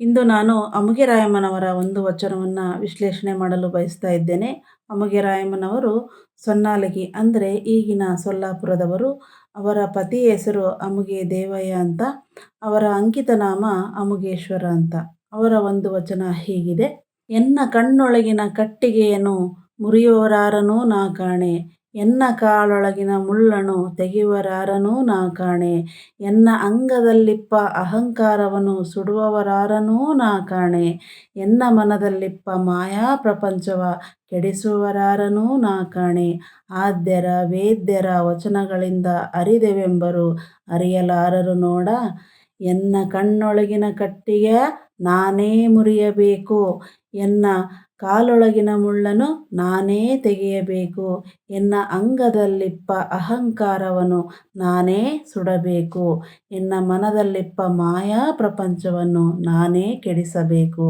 ಇಂದು ನಾನು ಅಮುಗೆರಾಯಮ್ಮನವರ ಒಂದು ವಚನವನ್ನು ವಿಶ್ಲೇಷಣೆ ಮಾಡಲು ಬಯಸ್ತಾ ಇದ್ದೇನೆ. ಅಮುಗೆ ರಾಯಮ್ಮನವರು ಸೊನ್ನಾಲಗಿ ಅಂದರೆ ಈಗಿನ ಸೊಲ್ಲಾಪುರದವರು. ಅವರ ಪತಿ ಹೆಸರು ಅಮುಗೆ ದೇವಯ್ಯ ಅಂತ, ಅವರ ಅಂಕಿತ ನಾಮ ಅಮುಗೇಶ್ವರ ಅಂತ. ಅವರ ಒಂದು ವಚನ ಹೀಗಿದೆ. ಎನ್ನ ಕಣ್ಣೊಳಗಿನ ಕಟ್ಟಿಗೆಯನ್ನು ಮುರಿಯೋರಾರನೂ ನಾ ಕಾಣೆ. ಎನ್ನ ಕಾಲೊಳಗಿನ ಮುಳ್ಳನು ತೆಗೆಯುವರಾರನೂ ನಾ ಕಾಣೆ. ಎನ್ನ ಅಂಗದಲ್ಲಿಪ್ಪ ಅಹಂಕಾರವನ್ನು ಸುಡುವವರಾರನೂ ನಾ ಕಾಣೆ. ಎನ್ನ ಮನದಲ್ಲಿಪ್ಪ ಮಾಯಾ ಪ್ರಪಂಚವ ಕೆಡಿಸುವರಾರನೂ ನಾ ಕಾಣೆ. ಆದ್ಯರ ವೇದ್ಯರ ವಚನಗಳಿಂದ ಅರಿದೆವೆಂಬರು ಅರಿಯಲಾರರು ನೋಡ. ಎನ್ನ ಕಣ್ಣೊಳಗಿನ ಕಟ್ಟಿಗೆ ನಾನೇ ಮುರಿಯಬೇಕು. ಎನ್ನ ಕಾಲೊಳಗಿನ ಮುಳ್ಳನು ನಾನೇ ತೆಗೆಯಬೇಕು. ಎನ್ನ ಅಂಗದಲ್ಲಿಪ್ಪ ಅಹಂಕಾರವನ್ನು ನಾನೇ ಸುಡಬೇಕು. ಎನ್ನ ಮನದಲ್ಲಿಪ್ಪ ಮಾಯಾ ಪ್ರಪಂಚವನ್ನು ನಾನೇ ಕೆಡಿಸಬೇಕು.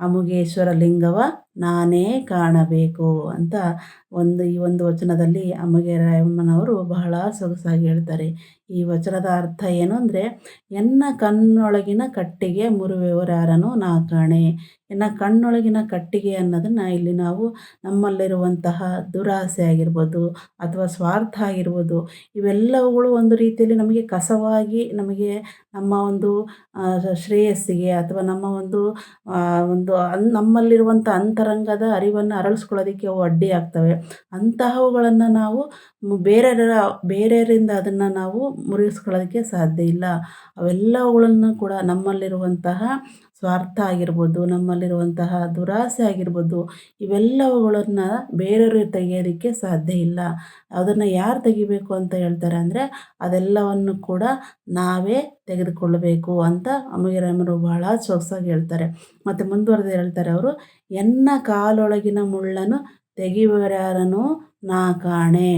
ಅಮುಗೇಶ್ವರ ಲಿಂಗವ ನಾನೇ ಕಾಣಬೇಕು ಅಂತ ಒಂದು ಈ ಒಂದು ವಚನದಲ್ಲಿ ಅಮುಗೆ ರಾಯಮ್ಮನವರು ಬಹಳ ಸೊಗಸಾಗಿ ಹೇಳ್ತಾರೆ. ಈ ವಚನದ ಅರ್ಥ ಏನು ಅಂದರೆ, ಎನ್ನ ಕಣ್ಣೊಳಗಿನ ಕಟ್ಟಿಗೆ ಮುರುವೆವರಾರನು ನಾ ಕಾಣೆ. ಎನ್ನ ಕಣ್ಣೊಳಗಿನ ಕಟ್ಟಿಗೆ ಅನ್ನೋದನ್ನು ಇಲ್ಲಿ ನಾವು ನಮ್ಮಲ್ಲಿರುವಂತಹ ದುರಾಸೆ ಆಗಿರ್ಬೋದು ಅಥವಾ ಸ್ವಾರ್ಥ ಆಗಿರ್ಬೋದು, ಇವೆಲ್ಲವುಗಳು ಒಂದು ರೀತಿಯಲ್ಲಿ ನಮಗೆ ಕಸವಾಗಿ ನಮಗೆ ನಮ್ಮ ಒಂದು ಶ್ರೇಯಸ್ಸಿಗೆ ಅಥವಾ ನಮ್ಮ ಒಂದು ಒಂದು ಅನ್ ನಮ್ಮಲ್ಲಿರುವಂಥ ಅಂತರಂಗದ ಅರಿವನ್ನು ಅರಳಿಸ್ಕೊಳ್ಳೋದಕ್ಕೆ ಅವು ಅಡ್ಡಿ ಆಗ್ತವೆ ಅಂತಹವುಗಳನ್ನು ನಾವು ಬೇರೆಯವರ ಬೇರೆಯವರಿಂದ ಅದನ್ನು ನಾವು ಮುರಿಸ್ಕೊಳ್ಳೋದಕ್ಕೆ ಸಾಧ್ಯ ಇಲ್ಲ. ಅವೆಲ್ಲವುಗಳನ್ನು ಕೂಡ ನಮ್ಮಲ್ಲಿರುವಂತಹ ಸ್ವಾರ್ಥ ಆಗಿರ್ಬೋದು, ನಮ್ಮಲ್ಲಿರುವಂತಹ ದುರಾಸೆ ಆಗಿರ್ಬೋದು, ಇವೆಲ್ಲವುಗಳನ್ನು ಬೇರೆಯವರು ತೆಗೆಯೋದಕ್ಕೆ ಸಾಧ್ಯ ಇಲ್ಲ. ಅದನ್ನು ಯಾರು ತೆಗಿಬೇಕು ಅಂತ ಹೇಳ್ತಾರೆ ಅಂದರೆ, ಅದೆಲ್ಲವನ್ನು ಕೂಡ ನಾವೇ ತೆಗೆದುಕೊಳ್ಳಬೇಕು ಅಂತ ಅಮಗಿರಾಮರು ಬಹಳ ಸೊಗಸಾಗಿ ಹೇಳ್ತಾರೆ. ಮತ್ತು ಮುಂದುವರೆದು ಹೇಳ್ತಾರೆ ಅವರು, ಎನ್ನ ಕಾಲೊಳಗಿನ ಮುಳ್ಳನ್ನು ತೆಗೆಯುವರ್ಯಾರನೂ ನಾ ಕಾಣೆ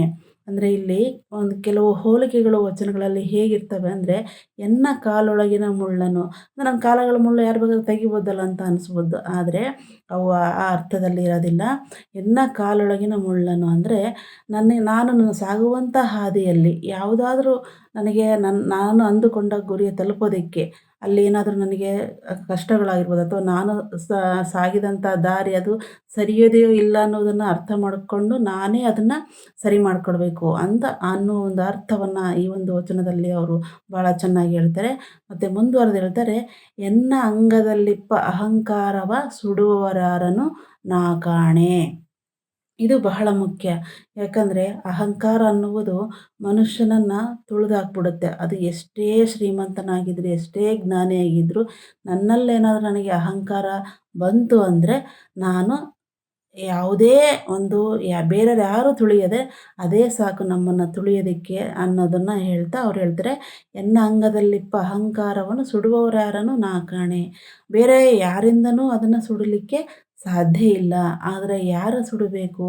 ಅಂದರೆ ಇಲ್ಲಿ ಒಂದು ಕೆಲವು ಹೋಲಿಕೆಗಳು ವಚನಗಳಲ್ಲಿ ಹೇಗಿರ್ತವೆ ಅಂದರೆ, ಎನ್ನ ಕಾಲೊಳಗಿನ ಮುಳ್ಳನು. ನನ್ನ ಕಾಲಗಳ ಮುಳ್ಳು ಯಾರು ಬೇಕಾದ್ರೂ ತೆಗಿಬೋದಲ್ಲ ಅಂತ ಅನಿಸ್ಬೋದು. ಆದರೆ ಅವು ಆ ಅರ್ಥದಲ್ಲಿ ಇರೋದಿಲ್ಲ. ಎನ್ನ ಕಾಲೊಳಗಿನ ಮುಳ್ಳನು ಅಂದರೆ, ನನ್ನ ನಾನು ಸಾಗುವಂಥ ಹಾದಿಯಲ್ಲಿ, ಯಾವುದಾದ್ರೂ ನನಗೆ ನನ್ನ ನಾನು ಅಂದುಕೊಂಡ ಗುರಿಯ ತಲುಪೋದಕ್ಕೆ ಅಲ್ಲಿ ಏನಾದರೂ ನನಗೆ ಕಷ್ಟಗಳಾಗಿರ್ಬೋದು ಅಥವಾ ನಾನು ಸಾಗಿದಂಥ ದಾರಿ ಅದು ಸರಿಯೋದೆಯೋ ಇಲ್ಲ ಅನ್ನೋದನ್ನು ಅರ್ಥ ಮಾಡಿಕೊಂಡು ನಾನೇ ಅದನ್ನು ಸರಿ ಮಾಡಿಕೊಡ್ಬೇಕು ಅಂತ ಅನ್ನೋ ಒಂದು ಅರ್ಥವನ್ನು ಈ ಒಂದು ವಚನದಲ್ಲಿ ಅವರು ಭಾಳ ಚೆನ್ನಾಗಿ ಹೇಳ್ತಾರೆ. ಮತ್ತು ಮುಂದುವರೆದು ಹೇಳ್ತಾರೆ, ಎನ್ನ ಅಂಗದಲ್ಲಿಪ್ಪ ಅಹಂಕಾರವ ಸುಡುವವರಾರನು ನಾ ಕಾಣೆ ಇದು ಬಹಳ ಮುಖ್ಯ. ಯಾಕಂದರೆ ಅಹಂಕಾರ ಅನ್ನುವುದು ಮನುಷ್ಯನನ್ನು ತುಳಿದಾಕ್ಬಿಡುತ್ತೆ. ಅದು ಎಷ್ಟೇ ಶ್ರೀಮಂತನಾಗಿದ್ದರೂ ಎಷ್ಟೇ ಜ್ಞಾನಿಯಾಗಿದ್ದರೂ ನನ್ನಲ್ಲೇನಾದರೂ ನನಗೆ ಅಹಂಕಾರ ಬಂತು ಅಂದರೆ ನಾನು ಯಾವುದೇ ಒಂದು ಯಾ, ಬೇರೆಯವ್ರು ಯಾರೂ ತುಳಿಯದೆ ಅದೇ ಸಾಕು ನಮ್ಮನ್ನು ತುಳಿಯೋದಕ್ಕೆ ಅನ್ನೋದನ್ನು ಹೇಳ್ತಾ ಅವ್ರು ಹೇಳ್ತಾರೆ. ಎನ್ನ ಅಂಗದಲ್ಲಿಪ್ಪ ಅಹಂಕಾರವನ್ನು ಸುಡುವವರ್ಯಾರನು ನಾ ಕಾಣೆ. ಬೇರೆ ಯಾರಿಂದನೂ ಅದನ್ನು ಸುಡಲಿಕ್ಕೆ ಸಾಧ್ಯ ಇಲ್ಲ. ಆದರೆ ಯಾರು ಸುಡಬೇಕು?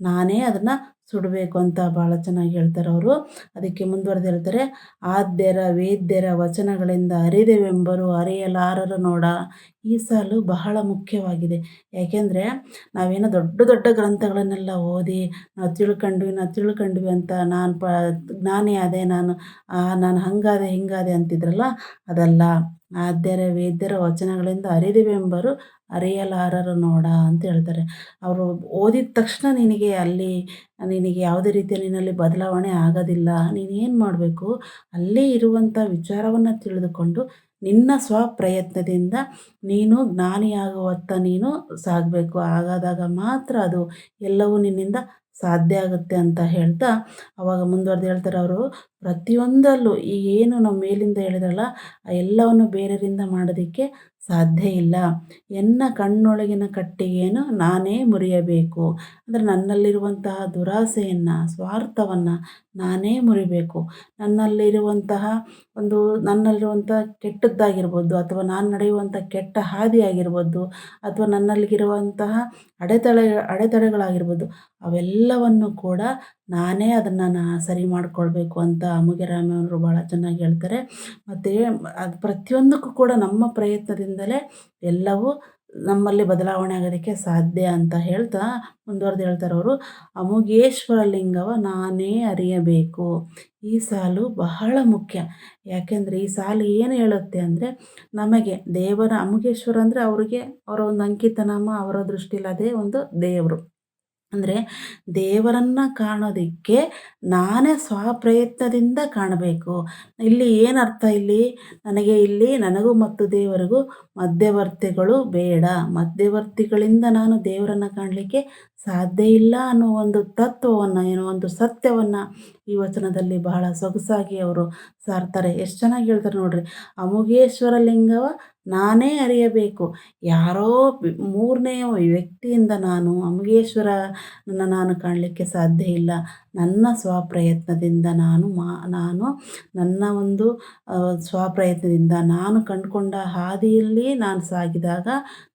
ನಾನೇ ಅದನ್ನು ಸುಡಬೇಕು ಅಂತ ಭಾಳ ಚೆನ್ನಾಗಿ ಹೇಳ್ತಾರೆ ಅವರು. ಅದಕ್ಕೆ ಮುಂದುವರೆದು ಹೇಳ್ತಾರೆ, ಆದ್ಯರ, ವೇದ್ಯರ ವಚನಗಳಿಂದ ಅರಿದೆವೆಂಬರು ಅರಿಯಲಾರರು ನೋಡ. ಈ ಸಾಲು ಬಹಳ ಮುಖ್ಯವಾಗಿದೆ. ಯಾಕೆಂದರೆ ನಾವೇನೋ ದೊಡ್ಡ ದೊಡ್ಡ ಗ್ರಂಥಗಳನ್ನೆಲ್ಲ ಓದಿ, ನಾವು ತಿಳ್ಕೊಂಡ್ವಿ ನಾವು ತಿಳ್ಕೊಂಡ್ವಿ ಅಂತ ನಾನು ಪ, ಜ್ಞಾನಿ ಆದೆ, ನಾನು ನಾನು ಹಂಗಾದೆ, ಹಿಂಗಾದೆ ಅಂತಿದ್ರಲ್ಲ, ಅದಲ್ಲ. ಆದ್ಯರ, ವೇದ್ಯರ ವಚನಗಳಿಂದ ಅರಿದೆವೆಂಬರು ಅರಿಯಲಾರರು ನೋಡ ಅಂತ ಹೇಳ್ತಾರೆ. ಅವರು ಓದಿದ ತಕ್ಷಣ ನಿನಗೆ ಅಲ್ಲಿ, ನಿನಗೆ ಯಾವುದೇ ರೀತಿಯ ನಿನ್ನಲ್ಲಿ ಬದಲಾವಣೆ ಆಗೋದಿಲ್ಲ. ನೀನು ಏನು ಮಾಡಬೇಕು? ಅಲ್ಲೇ ಇರುವಂಥ ವಿಚಾರವನ್ನು ತಿಳಿದುಕೊಂಡು ನಿನ್ನ ಸ್ವಪ್ರಯತ್ನದಿಂದ ನೀನು ಜ್ಞಾನಿಯಾಗುವತ್ತ ನೀನು ಸಾಗಬೇಕು. ಹಾಗಾದಾಗ ಮಾತ್ರ ಅದು ಎಲ್ಲವೂ ನಿನ್ನಿಂದ ಸಾಧ್ಯ ಆಗುತ್ತೆ ಅಂತ ಹೇಳ್ತಾ ಅವಾಗ ಮುಂದುವರೆದು ಹೇಳ್ತಾರೆ ಅವರು, ಪ್ರತಿಯೊಂದಲ್ಲೂ ಈ ಏನು ನಾವು ಮೇಲಿಂದ ಹೇಳಿದ್ರಲ್ಲ, ಆ ಎಲ್ಲವನ್ನು ಬೇರೆಯರಿಂದ ಮಾಡೋದಕ್ಕೆ ಸಾಧ್ಯ ಇಲ್ಲ. ಎನ್ನ ಕಣ್ಣೊಳಗಿನ ಕಟ್ಟಿಗೆಯನ್ನು ನಾನೇ ಮುರಿಯಬೇಕು. ಅಂದರೆ ನನ್ನಲ್ಲಿರುವಂತಹ ದುರಾಸೆಯನ್ನು, ಸ್ವಾರ್ಥವನ್ನು ನಾನೇ ಮುರಿಬೇಕು. ನನ್ನಲ್ಲಿರುವಂತಹ ಒಂದು ನನ್ನಲ್ಲಿರುವಂಥ ಕೆಟ್ಟದ್ದಾಗಿರ್ಬೋದು, ಅಥವಾ ನಾನು ನಡೆಯುವಂಥ ಕೆಟ್ಟ ಹಾದಿಯಾಗಿರ್ಬೋದು, ಅಥವಾ ನನ್ನಲ್ಲಿರುವಂತಹ ಅಡೆತಡೆ, ಅಡೆತಡೆಗಳಾಗಿರ್ಬೋದು ಅವೆಲ್ಲವನ್ನು ಕೂಡ ನಾನೇ ಅದನ್ನು ನಾ ಸರಿ ಮಾಡಿಕೊಳ್ಬೇಕು ಅಂತ ಅವರು ಭಾಳ ಚೆನ್ನಾಗಿ ಹೇಳ್ತಾರೆ. ಮತ್ತು ಅದು ಪ್ರತಿಯೊಂದಕ್ಕೂ ಕೂಡ ನಮ್ಮ ಪ್ರಯತ್ನದಿಂದಲೇ ಎಲ್ಲವೂ ನಮ್ಮಲ್ಲಿ ಬದಲಾವಣೆ ಆಗೋದಕ್ಕೆ ಸಾಧ್ಯ ಅಂತ ಹೇಳ್ತಾ ಮುಂದುವರೆದು ಹೇಳ್ತಾರೆ ಅವರು. ಅಮುಗೇಶ್ವರ ಲಿಂಗವ ನಾನೇ ಅರಿಯಬೇಕು. ಈ ಸಾಲು ಬಹಳ ಮುಖ್ಯ. ಯಾಕೆಂದರೆ ಈ ಸಾಲು ಏನು ಹೇಳುತ್ತೆ ಅಂದರೆ ನಮಗೆ ದೇವರ ಅಮುಗೇಶ್ವರ ಅಂದರೆ ಅವರಿಗೆ ಅವರ ಒಂದು ಅಂಕಿತನಾಮ, ಅವರ ದೃಷ್ಟಿಲಿ ಅದೇ ಒಂದು ದೇವರು. ಅಂದರೆ ದೇವರನ್ನು ಕಾಣೋದಕ್ಕೆ ನಾನೇ ಸ್ವಪ್ರಯತ್ನದಿಂದ ಕಾಣಬೇಕು. ಇಲ್ಲಿ ಏನು ಅರ್ಥ ಇಲ್ಲಿ? ನನಗೆ ಇಲ್ಲಿ ನನಗೂ ಮತ್ತು ದೇವರಿಗೂ ಮಧ್ಯವರ್ತಿಗಳು ಬೇಡ. ಮಧ್ಯವರ್ತಿಗಳಿಂದ ನಾನು ದೇವರನ್ನು ಕಾಣಲಿಕ್ಕೆ ಸಾಧ್ಯ ಇಲ್ಲ ಅನ್ನೋ ಒಂದು ತತ್ವವನ್ನು, ಏನೋ ಒಂದು ಸತ್ಯವನ್ನು ಈ ವಚನದಲ್ಲಿ ಬಹಳ ಸೊಗಸಾಗಿ ಅವರು ಸಾರ್ತಾರೆ. ಎಷ್ಟು ಚೆನ್ನಾಗಿ ಹೇಳ್ತಾರೆ ನೋಡ್ರಿ. ಅಮುಗೇಶ್ವರ ಲಿಂಗವ ನಾನೇ ಅರಿಯಬೇಕು. ಯಾರೋ ಮೂರನೇ ವ್ಯಕ್ತಿಯಿಂದ ನಾನು ಅಮಗೇಶ್ವರ ನಾನು ಕಾಣಲಿಕ್ಕೆ ಸಾಧ್ಯ ಇಲ್ಲ. ನನ್ನ ಸ್ವಪ್ರಯತ್ನದಿಂದ ನಾನು ಮಾ, ನಾನು ನನ್ನ ಒಂದು ಸ್ವಪ್ರಯತ್ನದಿಂದ ನಾನು ಕಂಡುಕೊಂಡ ಹಾದಿಯಲ್ಲಿ ನಾನು ಸಾಗಿದಾಗ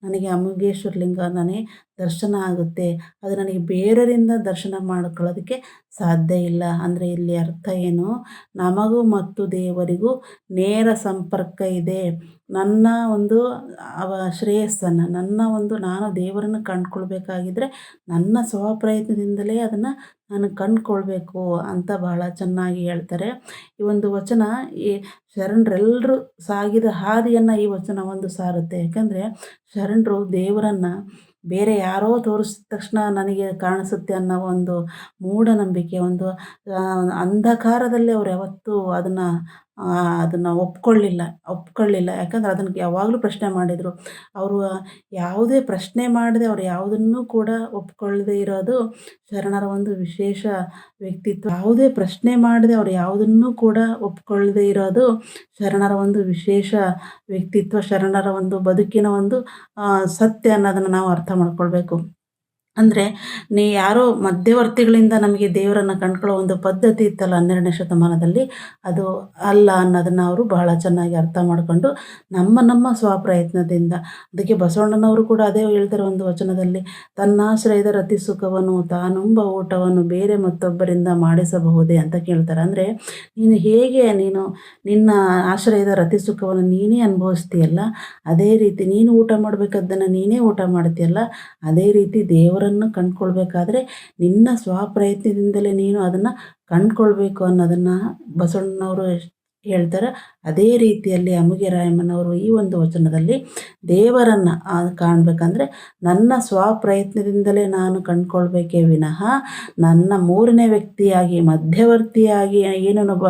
ನನಗೆ ಅಮುಗೇಶ್ವರ ಲಿಂಗ ನನಗೆ ದರ್ಶನ ಆಗುತ್ತೆ. ಅದು ನನಗೆ ಬೇರೆಯರಿಂದ ದರ್ಶನ ಮಾಡ್ಕೊಳ್ಳೋದಕ್ಕೆ ಸಾಧ್ಯ ಇಲ್ಲ. ಅಂದರೆ ಇಲ್ಲಿ ಅರ್ಥ ಏನು? ನಮಗೂ ಮತ್ತು ದೇವರಿಗೂ ನೇರ ಸಂಪರ್ಕ ಇದೆ. ನನ್ನ ಒಂದು, ಅವ ಶ್ರೇಯಸ್ಸನ್ನು, ನನ್ನ ಒಂದು, ನಾನು ದೇವರನ್ನು ಕಂಡುಕೊಳ್ಬೇಕಾಗಿದ್ರೆ ನನ್ನ ಸ್ವಪ್ರಯತ್ನದಿಂದಲೇ ಅದನ್ನು ನಾನು ಕಂಡುಕೊಳ್ಬೇಕು ಅಂತ ಬಹಳ ಚೆನ್ನಾಗಿ ಹೇಳ್ತಾರೆ. ಈ ಒಂದು ವಚನ, ಈ ಶರಣರೆಲ್ಲರೂ ಸಾಗಿದ ಹಾದಿಯನ್ನು ಈ ವಚನ ಒಂದು ಸಾರುತ್ತೆ. ಯಾಕಂದರೆ ಶರಣರು ದೇವರನ್ನು ಬೇರೆ ಯಾರೋ ತೋರಿಸಿದ ತಕ್ಷಣ ನನಗೆ ಕಾಣಿಸುತ್ತೆ ಅನ್ನೋ ಒಂದು ಮೂಢನಂಬಿಕೆ ಒಂದು ಅಂಧಕಾರದಲ್ಲಿ ಅವ್ರು ಯಾವತ್ತೂ ಅದನ್ನು ಅದನ್ನು ಒಪ್ಕೊಳ್ಳಿಲ್ಲ ಒಪ್ಕೊಳ್ಳಿಲ್ಲ. ಯಾಕಂದ್ರೆ ಅದನ್ನು ಯಾವಾಗಲೂ ಪ್ರಶ್ನೆ ಮಾಡಿದರು. ಅವರು ಯಾವುದೇ ಪ್ರಶ್ನೆ ಮಾಡದೆ ಅವ್ರು ಯಾವುದನ್ನು ಕೂಡ ಒಪ್ಕೊಳ್ಳದೆ ಇರೋದು ಶರಣರ ಒಂದು ವಿಶೇಷ ವ್ಯಕ್ತಿತ್ವ. ಯಾವುದೇ ಪ್ರಶ್ನೆ ಮಾಡದೆ ಅವ್ರು ಯಾವುದನ್ನು ಕೂಡ ಒಪ್ಕೊಳ್ಳದೆ ಇರೋದು ಶರಣರ ಒಂದು ವಿಶೇಷ ವ್ಯಕ್ತಿತ್ವ, ಶರಣರ ಒಂದು ಬದುಕಿನ ಒಂದು ಸತ್ಯ ಅನ್ನೋದನ್ನು ನಾವು ಅರ್ಥ ಮಾಡ್ಕೊಳ್ಬೇಕು. ಅಂದರೆ ನೀ ಯಾರೋ ಮಧ್ಯವರ್ತಿಗಳಿಂದ ನಮಗೆ ದೇವರನ್ನು ಕಂಡ್ಕೊಳ್ಳೋ ಒಂದು ಪದ್ಧತಿ ಇತ್ತಲ್ಲ ಹನ್ನೆರಡನೇ ಶತಮಾನದಲ್ಲಿ, ಅದು ಅಲ್ಲ ಅನ್ನೋದನ್ನು ಅವರು ಬಹಳ ಚೆನ್ನಾಗಿ ಅರ್ಥ ಮಾಡಿಕೊಂಡು ನಮ್ಮ ನಮ್ಮ ಸ್ವಪ್ರಯತ್ನದಿಂದ, ಅದಕ್ಕೆ ಬಸವಣ್ಣನವರು ಕೂಡ ಅದೇ ಹೇಳ್ತಾರೆ ಒಂದು ವಚನದಲ್ಲಿ, ತನ್ನಾಶ್ರಯದ ರತಿ ಸುಖವನ್ನು ತಾನುಂಬ ಊಟವನ್ನು ಬೇರೆ ಮತ್ತೊಬ್ಬರಿಂದ ಮಾಡಿಸಬಹುದೇ ಅಂತ ಕೇಳ್ತಾರೆ. ಅಂದರೆ ನೀನು ಹೇಗೆ ನೀನು ನಿನ್ನ ಆಶ್ರಯದ ರತಿ ಸುಖವನ್ನು ನೀನೇ ಅನುಭವಿಸ್ತೀಯಲ್ಲ, ಅದೇ ರೀತಿ ನೀನು ಊಟ ಮಾಡಬೇಕಾದ್ದನ್ನು ನೀನೇ ಊಟ ಮಾಡ್ತೀಯಲ್ಲ, ಅದೇ ರೀತಿ ದೇವರ ದೇವರನ್ನು ಕಂಡುಕೊಳ್ಬೇಕಾದ್ರೆ ನಿನ್ನ ಸ್ವಪ್ರಯತ್ನದಿಂದಲೇ ನೀನು ಅದನ್ನು ಕಂಡ್ಕೊಳ್ಬೇಕು ಅನ್ನೋದನ್ನು ಬಸವಣ್ಣನವರು ಹೇಳ್ತಾರೆ ಅದೇ ರೀತಿಯಲ್ಲಿ ಅಮುಗೆ ರಾಯಮ್ಮನವರು ಈ ಒಂದು ವಚನದಲ್ಲಿ ದೇವರನ್ನು ಕಾಣಬೇಕಂದ್ರೆ ನನ್ನ ಸ್ವಪ್ರಯತ್ನದಿಂದಲೇ ನಾನು ಕಂಡುಕೊಳ್ಬೇಕೇ ವಿನಃ ನನ್ನ ಮೂರನೇ ವ್ಯಕ್ತಿಯಾಗಿ, ಮಧ್ಯವರ್ತಿಯಾಗಿ ಏನೇನೊಬ್ಬ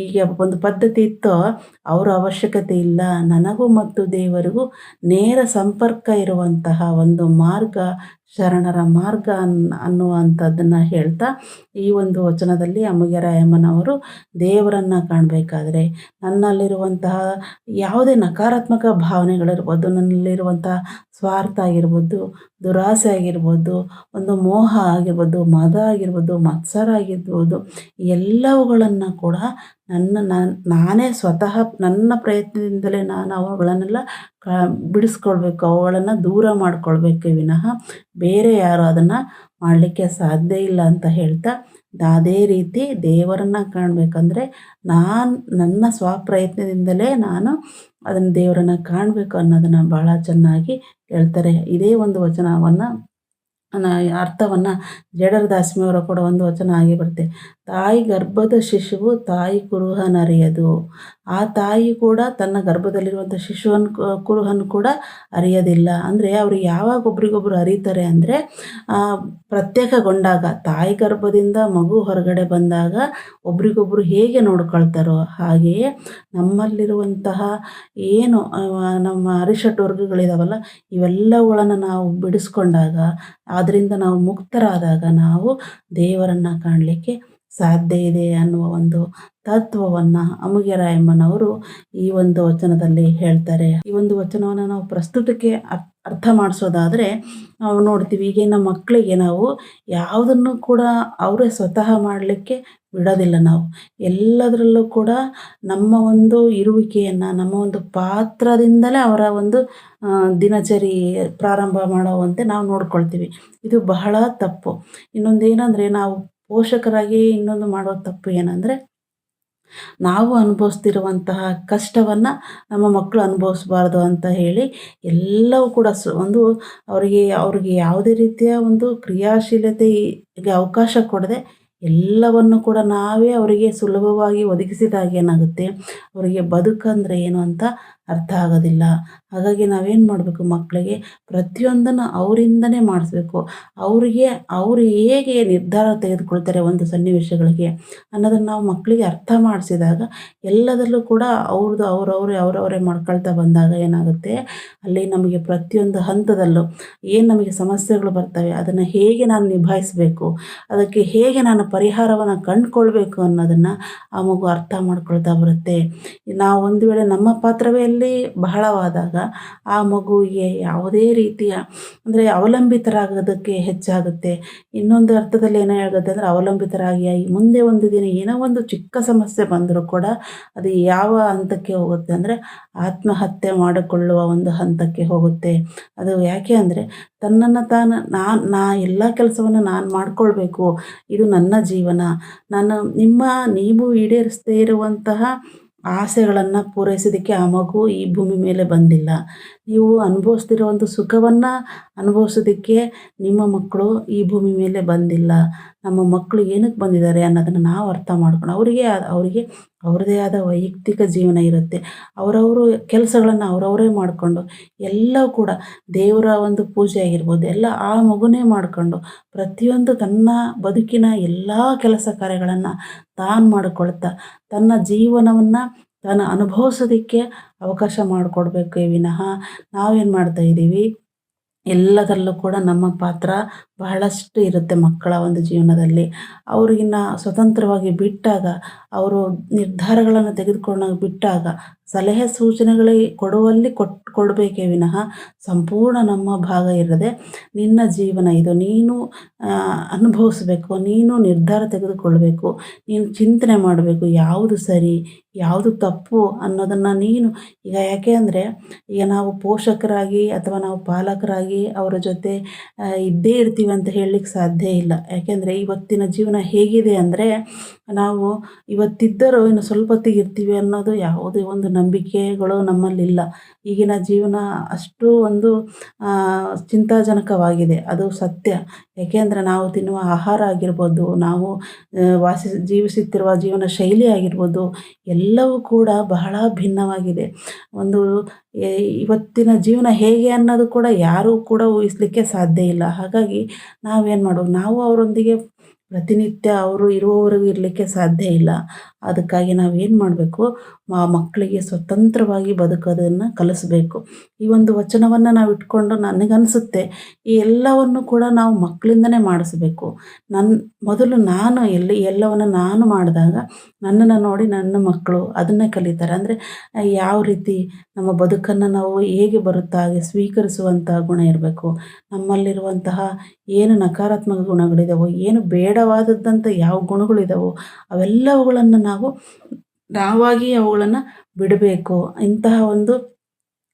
ಈಗ ಒಂದು ಪದ್ಧತಿ ಇತ್ತೋ ಅವರ ಅವಶ್ಯಕತೆ ಇಲ್ಲ. ನನಗೂ ಮತ್ತು ದೇವರಿಗೂ ನೇರ ಸಂಪರ್ಕ ಇರುವಂತಹ ಒಂದು ಮಾರ್ಗ ಶರಣರ ಮಾರ್ಗ ಅನ್, ಅನ್ನುವಂಥದ್ದನ್ನು ಹೇಳ್ತಾ ಈ ಒಂದು ವಚನದಲ್ಲಿ ಅಮ್ಮಗೆರಾಯಮ್ಮನವರು ದೇವರನ್ನು ಕಾಣಬೇಕಾದ್ರೆ ನನ್ನಲ್ಲಿರುವಂತಹ ಯಾವುದೇ ನಕಾರಾತ್ಮಕ ಭಾವನೆಗಳಿರ್ಬೋದು, ನನ್ನಲ್ಲಿರುವಂತಹ ಸ್ವಾರ್ಥ ಆಗಿರ್ಬೋದು, ದುರಾಸೆ ಆಗಿರ್ಬೋದು, ಒಂದು ಮೋಹ ಆಗಿರ್ಬೋದು, ಮದ ಆಗಿರ್ಬೋದು, ಮತ್ಸರ ಆಗಿರ್ಬೋದು, ಎಲ್ಲವುಗಳನ್ನು ಕೂಡ ನನ್ನ ನಾನೇ ಸ್ವತಃ ನನ್ನ ಪ್ರಯತ್ನದಿಂದಲೇ ನಾನು ಅವುಗಳನ್ನೆಲ್ಲ ಕ, ಬಿಡಿಸ್ಕೊಳ್ಬೇಕು, ಅವುಗಳನ್ನು ದೂರ ಮಾಡಿಕೊಳ್ಬೇಕು ವಿನಃ ಬೇರೆ ಯಾರು ಅದನ್ನು ಮಾಡಲಿಕ್ಕೆ ಸಾಧ್ಯ ಇಲ್ಲ ಅಂತ ಹೇಳ್ತಾ ಅದೇ ರೀತಿ ದೇವರನ್ನ ಕಾಣಬೇಕಂದ್ರೆ ನಾನು ನನ್ನ ಸ್ವಪ್ರಯತ್ನದಿಂದಲೇ ನಾನು ಅದನ್ನು ದೇವರನ್ನು ಕಾಣಬೇಕು ಅನ್ನೋದನ್ನು ಭಾಳ ಚೆನ್ನಾಗಿ ಹೇಳ್ತಾರೆ. ಇದೇ ಒಂದು ವಚನವನ್ನು ಅರ್ಥವನ್ನು ಜಡರ ದಾಸ್ಮಿಯವರ ಕೂಡ ಒಂದು ವಚನ ಆಗಿ ಬರುತ್ತೆ. ತಾಯಿ ಗರ್ಭದ ಶಿಶುವು ತಾಯಿ ಕುರುಹನರಿಯದು. ಆ ತಾಯಿ ಕೂಡ ತನ್ನ ಗರ್ಭದಲ್ಲಿರುವಂಥ ಶಿಶುವನ್ನು ಕುರುಹನ್ನು ಕೂಡ ಅರಿಯೋದಿಲ್ಲ. ಅಂದರೆ ಅವರು ಯಾವಾಗ ಒಬ್ರಿಗೊಬ್ರು ಅರಿತಾರೆ ಅಂದರೆ ಪ್ರತ್ಯೇಕಗೊಂಡಾಗ, ತಾಯಿ ಗರ್ಭದಿಂದ ಮಗು ಹೊರಗಡೆ ಬಂದಾಗ ಒಬ್ರಿಗೊಬ್ರು ಹೇಗೆ ನೋಡ್ಕೊಳ್ತಾರೋ ಹಾಗೆಯೇ ನಮ್ಮಲ್ಲಿರುವಂತಹ ಏನು ನಮ್ಮ ಅರಿಷಟ್ ವರ್ಗಗಳಿದಾವಲ್ಲ, ಇವೆಲ್ಲವುಗಳನ್ನು ನಾವು ಬಿಡಿಸ್ಕೊಂಡಾಗ ಅದರಿಂದ ನಾವು ಮುಕ್ತರಾದಾಗ ನಾವು ದೇವರನ್ನು ಕಾಣಲಿಕ್ಕೆ ಸಾಧ್ಯ ಇದೆ ಅನ್ನುವ ಒಂದು ತತ್ವವನ್ನು ಅಮುಗೆರಾಯಮ್ಮನವರು ಈ ಒಂದು ವಚನದಲ್ಲಿ ಹೇಳ್ತಾರೆ. ಈ ಒಂದು ವಚನವನ್ನು ನಾವು ಪ್ರಸ್ತುತಕ್ಕೆ ಅರ್ಥ ಮಾಡಿಸೋದಾದರೆ ನಾವು ನೋಡ್ತೀವಿ ಈಗಿನ ಮಕ್ಕಳಿಗೆ ನಾವು ಯಾವುದನ್ನು ಕೂಡ ಅವರೇ ಸ್ವತಃ ಮಾಡಲಿಕ್ಕೆ ಬಿಡೋದಿಲ್ಲ ನಾವು. ಎಲ್ಲದರಲ್ಲೂ ಕೂಡ ನಮ್ಮ ಒಂದು ಇರುವಿಕೆಯನ್ನು, ನಮ್ಮ ಒಂದು ಪಾತ್ರದಿಂದಲೇ ಅವರ ಒಂದು ದಿನಚರಿ ಪ್ರಾರಂಭ ಮಾಡುವಂತೆ ನಾವು ನೋಡ್ಕೊಳ್ತೀವಿ. ಇದು ಬಹಳ ತಪ್ಪು. ಇನ್ನೊಂದು ಏನಂದರೆ ನಾವು ಪೋಷಕರಾಗಿ ಇನ್ನೊಂದು ಮಾಡೋ ತಪ್ಪು ಏನಂದರೆ, ನಾವು ಅನುಭವಿಸ್ತಿರುವಂತಹ ಕಷ್ಟವನ್ನು ನಮ್ಮ ಮಕ್ಕಳು ಅನುಭವಿಸ್ಬಾರ್ದು ಅಂತ ಹೇಳಿ ಎಲ್ಲವೂ ಕೂಡ ಒಂದು ಅವರಿಗೆ, ಅವ್ರಿಗೆ ಯಾವುದೇ ರೀತಿಯ ಒಂದು ಕ್ರಿಯಾಶೀಲತೆಗೆ ಅವಕಾಶ ಕೊಡದೆ ಎಲ್ಲವನ್ನು ಕೂಡ ನಾವೇ ಅವರಿಗೆ ಸುಲಭವಾಗಿ ಒದಗಿಸಿದಾಗ ಏನಾಗುತ್ತೆ? ಅವರಿಗೆ ಬದುಕಂದರೆ ಏನು ಅಂತ ಅರ್ಥ ಆಗೋದಿಲ್ಲ. ಹಾಗಾಗಿ ನಾವೇನು ಮಾಡಬೇಕು? ಮಕ್ಕಳಿಗೆ ಪ್ರತಿಯೊಂದನ್ನು ಅವರಿಂದನೇ ಮಾಡಿಸ್ಬೇಕು. ಅವರಿಗೆ ಅವರು ಹೇಗೆ ನಿರ್ಧಾರ ತೆಗೆದುಕೊಳ್ತಾರೆ ಒಂದು ಸನ್ನಿವೇಶಗಳಿಗೆ ಅನ್ನೋದನ್ನು ನಾವು ಮಕ್ಕಳಿಗೆ ಅರ್ಥ ಮಾಡಿಸಿದಾಗ ಎಲ್ಲದರಲ್ಲೂ ಕೂಡ ಅವ್ರದ್ದು ಅವರವರೇ ಅವರವರೇ ಮಾಡ್ಕೊಳ್ತಾ ಬಂದಾಗ ಏನಾಗುತ್ತೆ? ಅಲ್ಲಿ ನಮಗೆ ಪ್ರತಿಯೊಂದು ಹಂತದಲ್ಲೂ ಏನು ನಮಗೆ ಸಮಸ್ಯೆಗಳು ಬರ್ತವೆ, ಅದನ್ನು ಹೇಗೆ ನಾನು ನಿಭಾಯಿಸಬೇಕು, ಅದಕ್ಕೆ ಹೇಗೆ ನಾನು ಪರಿಹಾರವನ್ನು ಕಂಡುಕೊಳ್ಬೇಕು ಅನ್ನೋದನ್ನು ಆ ಮಗು ಅರ್ಥ ಮಾಡ್ಕೊಳ್ತಾ ಬರುತ್ತೆ. ನಾವು ಒಂದು ವೇಳೆ ನಮ್ಮ ಪಾತ್ರವೇ ಅಲ್ಲಿ ಬಹಳವಾದಾಗ ಆ ಮಗುವಿಗೆ ಯಾವುದೇ ರೀತಿಯ ಅಂದರೆ ಅವಲಂಬಿತರಾಗೋದಕ್ಕೆ ಹೆಚ್ಚಾಗುತ್ತೆ. ಇನ್ನೊಂದು ಅರ್ಥದಲ್ಲಿ ಏನೋ ಆಗುತ್ತೆ ಅಂದರೆ ಅವಲಂಬಿತರಾಗಿ ಮುಂದೆ ಒಂದು ದಿನ ಏನೋ ಒಂದು ಚಿಕ್ಕ ಸಮಸ್ಯೆ ಬಂದರೂ ಕೂಡ ಅದು ಯಾವ ಹಂತಕ್ಕೆ ಹೋಗುತ್ತೆ ಅಂದರೆ ಆತ್ಮಹತ್ಯೆ ಮಾಡಿಕೊಳ್ಳುವ ಒಂದು ಹಂತಕ್ಕೆ ಹೋಗುತ್ತೆ. ಅದು ಯಾಕೆ ಅಂದರೆ ತನ್ನನ್ನು ತಾನು ನಾನು ನಾ ಎಲ್ಲ ಕೆಲಸವನ್ನು ನಾನು ಮಾಡಿಕೊಳ್ಬೇಕು. ಇದು ನನ್ನ ಜೀವನ. ನಾನು ನಿಮ್ಮ ನೀವು ಈಡೇರಿಸದೇ ಇರುವಂತಹ ಆಸೆಗಳನ್ನು ಪೂರೈಸೋದಕ್ಕೆ ಆ ಮಗು ಈ ಭೂಮಿ ಮೇಲೆ ಬಂದಿಲ್ಲ. ನೀವು ಅನುಭವಿಸ್ತಿರೋ ಒಂದು ಸುಖವನ್ನು ಅನುಭವಿಸೋದಕ್ಕೆ ನಿಮ್ಮ ಮಕ್ಕಳು ಈ ಭೂಮಿ ಮೇಲೆ ಬಂದಿಲ್ಲ. ನಮ್ಮ ಮಕ್ಕಳು ಏನಕ್ಕೆ ಬಂದಿದ್ದಾರೆ ಅನ್ನೋದನ್ನು ನಾವು ಅರ್ಥ ಮಾಡ್ಕೊಂಡು ಅವರಿಗೆ ಅವರಿಗೆ ಅವ್ರದೇ ಆದ ವೈಯಕ್ತಿಕ ಜೀವನ ಇರುತ್ತೆ. ಅವರವರು ಕೆಲಸಗಳನ್ನು ಅವರವರೇ ಮಾಡಿಕೊಂಡು ಎಲ್ಲವೂ ಕೂಡ ದೇವರ ಒಂದು ಪೂಜೆ ಆಗಿರ್ಬೋದು, ಎಲ್ಲ ಆ ಮಗುನೇ ಮಾಡಿಕೊಂಡು ಪ್ರತಿಯೊಂದು ತನ್ನ ಬದುಕಿನ ಎಲ್ಲ ಕೆಲಸ ಕಾರ್ಯಗಳನ್ನು ತಾನು ಮಾಡಿಕೊಳ್ತಾ ತನ್ನ ಜೀವನವನ್ನು ತಾನು ಅನುಭವಿಸೋದಕ್ಕೆ ಅವಕಾಶ ಮಾಡಿಕೊಡ್ಬೇಕೇ ವಿನಃ ನಾವೇನು ಮಾಡ್ತಾ ಇದ್ದೀವಿ? ಎಲ್ಲದರಲ್ಲೂ ಕೂಡ ನಮ್ಮ ಪಾತ್ರ ಬಹಳಷ್ಟು ಇರುತ್ತೆ ಮಕ್ಕಳ ಒಂದು ಜೀವನದಲ್ಲಿ. ಅವ್ರಿಗಿನ್ನ ಸ್ವತಂತ್ರವಾಗಿ ಬಿಟ್ಟಾಗ, ಅವರು ನಿರ್ಧಾರಗಳನ್ನು ತೆಗೆದುಕೊಳ್ಳೋ ಬಿಟ್ಟಾಗ, ಸಲಹೆ ಸೂಚನೆಗಳಿಗೆ ಕೊಡುವಲ್ಲಿ ಕೊಟ್ಟು ಕೊಡಬೇಕೇ ವಿನಃ ಸಂಪೂರ್ಣ ನಮ್ಮ ಭಾಗ ಇರದೆ, ನಿನ್ನ ಜೀವನ ಇದು, ನೀನು ಅನುಭವಿಸ್ಬೇಕು, ನೀನು ನಿರ್ಧಾರ ತೆಗೆದುಕೊಳ್ಬೇಕು, ನೀನು ಚಿಂತನೆ ಮಾಡಬೇಕು, ಯಾವುದು ಸರಿ, ಯಾವುದು ತಪ್ಪು ಅನ್ನೋದನ್ನು ನೀನು, ಈಗ ಯಾಕೆ ಅಂದರೆ, ಈಗ ನಾವು ಪೋಷಕರಾಗಿ ಅಥವಾ ನಾವು ಪಾಲಕರಾಗಿ ಅವರ ಜೊತೆ ಇದ್ದೇ ಇರ್ತೀವಿ ಅಂತ ಹೇಳಲಿಕ್ಕೆ ಸಾಧ್ಯ ಇಲ್ಲ. ಯಾಕೆಂದರೆ ಇವತ್ತಿನ ಜೀವನ ಹೇಗಿದೆ ಅಂದರೆ ನಾವು ಇವತ್ತಿದ್ದರೂ ಇನ್ನು ಸ್ವಲ್ಪ ಹೊತ್ತಿಗೆ ಇರ್ತೀವಿ ಅನ್ನೋದು ಯಾವುದೇ ಒಂದು ನಂಬಿಕೆಗಳು ನಮ್ಮಲ್ಲಿಲ್ಲ. ಈಗಿನ ಜೀವನ ಅಷ್ಟು ಒಂದು ಚಿಂತಾಜನಕವಾಗಿದೆ. ಅದು ಸತ್ಯ. ಏಕೆಂದರೆ ನಾವು ತಿನ್ನುವ ಆಹಾರ ಆಗಿರ್ಬೋದು, ನಾವು ವಾಸಿ, ಜೀವಿಸುತ್ತಿರುವ ಜೀವನ ಶೈಲಿ ಆಗಿರ್ಬೋದು, ಎಲ್ಲವೂ ಕೂಡ ಬಹಳ ಭಿನ್ನವಾಗಿದೆ. ಒಂದು ಇವತ್ತಿನ ಜೀವನ ಹೇಗೆ ಅನ್ನೋದು ಕೂಡ ಯಾರೂ ಕೂಡ ಊಹಿಸಲಿಕ್ಕೆ ಸಾಧ್ಯ ಇಲ್ಲ. ಹಾಗಾಗಿ ನಾವೇನು ಮಾಡೋದು? ನಾವು ಅವರೊಂದಿಗೆ ಪ್ರತಿನಿತ್ಯ ಅವರು ಇರುವವರೆಗೂ ಇರಲಿಕ್ಕೆ ಸಾಧ್ಯ ಇಲ್ಲ. ಅದಕ್ಕಾಗಿ ನಾವೇನು ಮಾಡಬೇಕು? ಮಕ್ಕಳಿಗೆ ಸ್ವತಂತ್ರವಾಗಿ ಬದುಕೋದನ್ನು ಕಲಿಸ್ಬೇಕು. ಈ ಒಂದು ವಚನವನ್ನು ನಾವು ಇಟ್ಕೊಂಡು ನನಗನ್ಸುತ್ತೆ, ಈ ಎಲ್ಲವನ್ನು ಕೂಡ ನಾವು ಮಕ್ಕಳಿಂದನೇ ಮಾಡಿಸ್ಬೇಕು. ನನ್ನ ಮೊದಲು ನಾನು ಎಲ್ಲಿ, ಎಲ್ಲವನ್ನು ನಾನು ಮಾಡಿದಾಗ ನನ್ನನ್ನು ನೋಡಿ ನನ್ನ ಮಕ್ಕಳು ಅದನ್ನೇ ಕಲಿತಾರೆ. ಅಂದರೆ ಯಾವ ರೀತಿ ನಮ್ಮ ಬದುಕನ್ನು ನಾವು ಹೇಗೆ ಬರುತ್ತಾ, ಹಾಗೆ ಸ್ವೀಕರಿಸುವಂತಹ ಗುಣ ಇರಬೇಕು. ನಮ್ಮಲ್ಲಿರುವಂತಹ ಏನು ನಕಾರಾತ್ಮಕ ಗುಣಗಳಿದಾವೋ, ಏನು ಬೇಡವಾದದ್ದಂಥ ಯಾವ ಗುಣಗಳಿದಾವೋ, ಅವೆಲ್ಲವುಗಳನ್ನು ನಾವು ನಾವಾಗಿ ಅವುಗಳನ್ನು ಬಿಡಬೇಕು. ಇಂತಹ ಒಂದು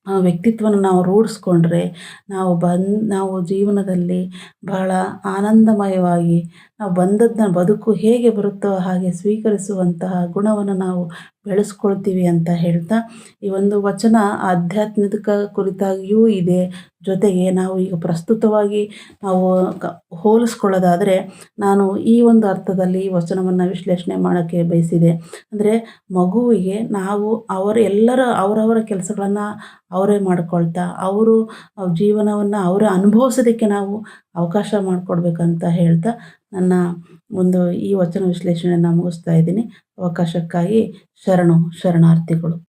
ವ್ಯಕ್ತಿತ್ವನ ನಾವು ರೂಢಿಸ್ಕೊಂಡ್ರೆ ನಾವು ಬಂದು ನಾವು ಜೀವನದಲ್ಲಿ ಬಹಳ ಆನಂದಮಯವಾಗಿ ನಾವು ಬಂದದ್ದನ್ನ ಬದುಕು ಹೇಗೆ ಬರುತ್ತೋ ಹಾಗೆ ಸ್ವೀಕರಿಸುವಂತಹ ಗುಣವನ್ನು ನಾವು ಬೆಳೆಸ್ಕೊಳ್ತೀವಿ ಅಂತ ಹೇಳ್ತಾ ಈ ಒಂದು ವಚನ ಆಧ್ಯಾತ್ಮಿಕ ಕುರಿತಾಗಿಯೂ ಇದೆ. ಜೊತೆಗೆ ನಾವು ಈಗ ಪ್ರಸ್ತುತವಾಗಿ ನಾವು ಹೋಲಿಸ್ಕೊಳ್ಳೋದಾದರೆ ನಾನು ಈ ಒಂದು ಅರ್ಥದಲ್ಲಿ ವಚನವನ್ನು ವಿಶ್ಲೇಷಣೆ ಮಾಡೋಕ್ಕೆ ಬಯಸಿದೆ. ಅಂದರೆ ಮಗುವಿಗೆ ನಾವು ಅವರ ಎಲ್ಲರ ಅವರವರ ಕೆಲಸಗಳನ್ನು ಅವರೇ ಮಾಡ್ಕೊಳ್ತಾ ಅವರು ಜೀವನವನ್ನು ಅವರೇ ಅನುಭವಿಸೋದಕ್ಕೆ ನಾವು ಅವಕಾಶ ಮಾಡಿಕೊಡ್ಬೇಕಂತ ಹೇಳ್ತಾ ನನ್ನ ಒಂದು ಈ ವಚನ ವಿಶ್ಲೇಷಣೆಯನ್ನು ಮುಗಿಸ್ತಾ ಇದ್ದೀನಿ. ಅವಕಾಶಕ್ಕಾಗಿ ಶರಣು ಶರಣಾರ್ಥಿಗಳು.